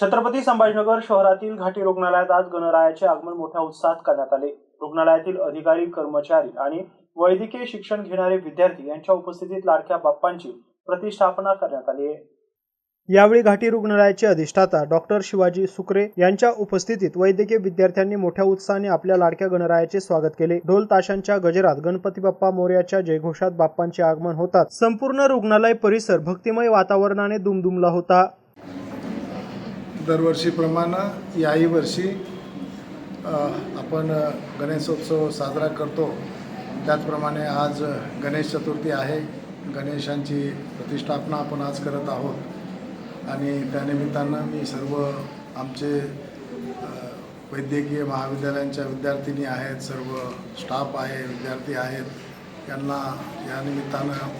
छत्रपती संभाजीनगर शहरातील घाटी रुग्णालयात आज गणरायाचे आगमन मोठ्या उत्साहात करण्यात आले. रुग्णालयातील अधिकारी कर्मचारी आणि वैद्यकीय शिक्षण घेणारे विद्यार्थी यांच्या उपस्थितीत लाडक्या बाप्पांची प्रतिष्ठापना करण्यात आली आहे. यावेळी घाटी रुग्णालयाचे अधिष्ठाता डॉक्टर शिवाजी सुकरे यांच्या उपस्थितीत वैद्यकीय विद्यार्थ्यांनी मोठ्या उत्साहाने आपल्या लाडक्या गणरायाचे स्वागत केले. ढोल ताशांच्या गजरात गणपती बाप्पा मोर्याच्या जयघोषात बाप्पांचे आगमन होतात. संपूर्ण रुग्णालय परिसर भक्तिमय वातावरणाने दुमदुमला होता. दरवर्षीप्रमाणे याही वर्षी आपण गणेशोत्सव साजरा करतो. त्याचप्रमाणे आज गणेश चतुर्थी आहे. गणेशांची प्रतिष्ठापना आपण आज करत आहोत. आणि त्यानिमित्तानं मी सर्व आमचे वैद्यकीय महाविद्यालयांच्या विद्यार्थिनी आहेत सर्व स्टाफ आहे विद्यार्थी आहेत. यांना या निमित्तानं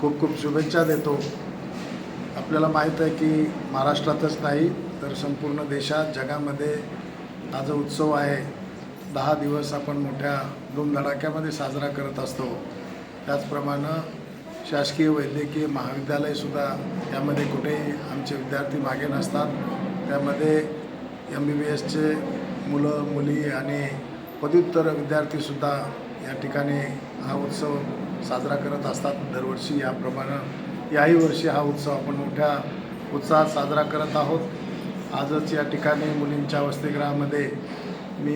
खूप खूप शुभेच्छा देतो. आपल्याला माहीत आहे की महाराष्ट्रातच नाही तर संपूर्ण देशात जगामध्ये हा जो उत्सव आहे. दहा दिवस आपण मोठ्या धूमधडाक्यामध्ये साजरा करत असतो. त्याचप्रमाणे शासकीय वैद्यकीय महाविद्यालयसुद्धा यामध्ये कुठेही आमचे विद्यार्थी मागे नसतात. त्यामध्ये एम बी बी एसचे मुलं मुली आणि पदव्युत्तर विद्यार्थीसुद्धा या ठिकाणी हा उत्सव साजरा करत असतात. दरवर्षी याप्रमाणे याही वर्षी हा उत्सव आपण मोठ्या उत्साहात साजरा करत आहोत. आजच या ठिकाणी मुलींच्या वसतिगृहामध्ये मी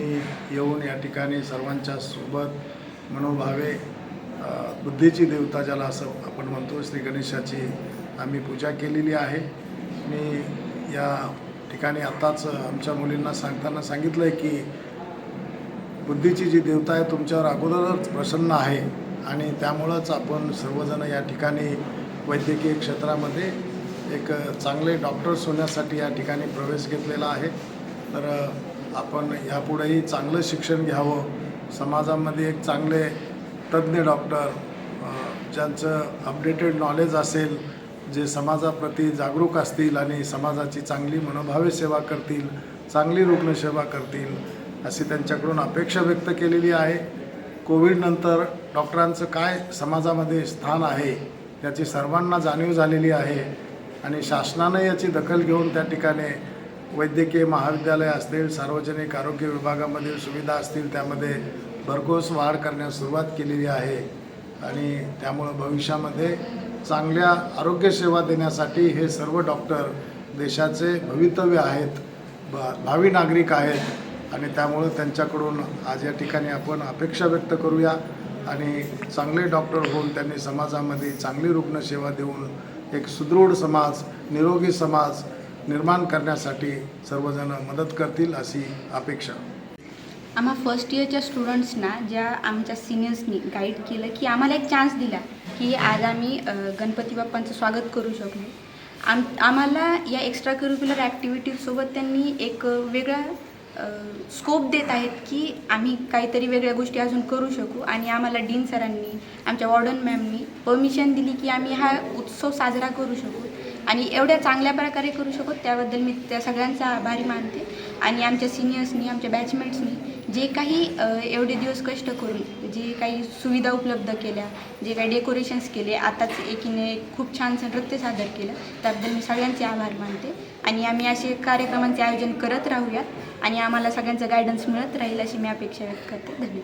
येऊन या ठिकाणी सर्वांच्या सोबत मनोभावे बुद्धीची देवता ज्याला असं आपण म्हणतो श्री गणेशाची आम्ही पूजा केलेली आहे. मी या ठिकाणी आत्ताच आमच्या मुलींना सांगताना सांगितलं आहे की बुद्धीची जी देवता आहे तुमच्यावर अगोदरच प्रसन्न आहे आणि त्यामुळंच आपण सर्वजण या ठिकाणी वैद्यकीय क्षेत्रामध्ये एक चांगले डॉक्टर्स होण्यासाठी या ठिकाणी प्रवेश घेतलेला आहे. तर आपण यापुढेही चांगलं शिक्षण घ्यावं. समाजामध्ये एक चांगले तज्ज्ञ डॉक्टर ज्यांचं अपडेटेड नॉलेज असेल जे समाजाप्रती जागरूक असतील आणि समाजाची चांगली मनोभावे सेवा करतील चांगली रुग्णसेवा करतील अशी त्यांच्याकडून अपेक्षा व्यक्त केलेली आहे. कोविडनंतर डॉक्टरांचं काय समाजामध्ये स्थान आहे याची सर्वांना जाणीव झालेली आहे आणि शासनानं याची दखल घेऊन त्या ठिकाणी वैद्यकीय महाविद्यालय असतील सार्वजनिक आरोग्य विभागामधील सुविधा असतील त्यामध्ये भरघोस वाढ करण्यास सुरुवात केलेली आहे. आणि त्यामुळं भविष्यामध्ये चांगल्या आरोग्यसेवा देण्यासाठी हे सर्व डॉक्टर देशाचे भवितव्य आहेत भ भावी नागरिक आहेत. आणि त्यामुळं त्यांच्याकडून आज या ठिकाणी आपण अपेक्षा व्यक्त करूया. आणि चांगले डॉक्टर होऊन त्यांनी समाजामध्ये चांगली रुग्णसेवा देऊन एक सुदृढ समाज निरोगी समाज निर्माण करण्यासाठी सर्वजण मदत करतील अशी अपेक्षा. आम्हा फर्स्ट इयरच्या स्टुडंट्सना ज्या आमच्या सिनियर्सनी गाईड केलं की आम्हाला एक चान्स दिला की आज आम्ही गणपती बाप्पांचं स्वागत करू शकलो. आम आम्हाला या एक्स्ट्रा करिक्युलर ॲक्टिव्हिटीजसोबत त्यांनी एक वेगळा स्कोप देत आहेत की आम्ही काहीतरी वेगळ्या गोष्टी अजून करू शकू. आणि आम्हाला डीन सरांनी आमच्या वॉर्डन मॅमनी परमिशन दिली की आम्ही हा उत्सव साजरा करू शकू. आणि एवढ्या चांगल्या प्रकारे करू शकू त्याबद्दल मी त्या सगळ्यांचा आभारी मानते. आणि आमच्या सिनियर्सनी आमच्या बॅचमेट्सनी जे काही एवढे दिवस कष्ट करून जे काही सुविधा उपलब्ध केल्या जे काही डेकोरेशन्स केले आताच एकीने खूप छानसं नृत्य सादर केलं त्याबद्दल मी सगळ्यांचे आभार मानते. आणि आम्ही असे कार्यक्रमांचे आयोजन करत राहूयात आणि आम्हाला सगळ्यांचं गायडन्स मिळत राहील अशी मी अपेक्षा व्यक्त करते. धन्यवाद.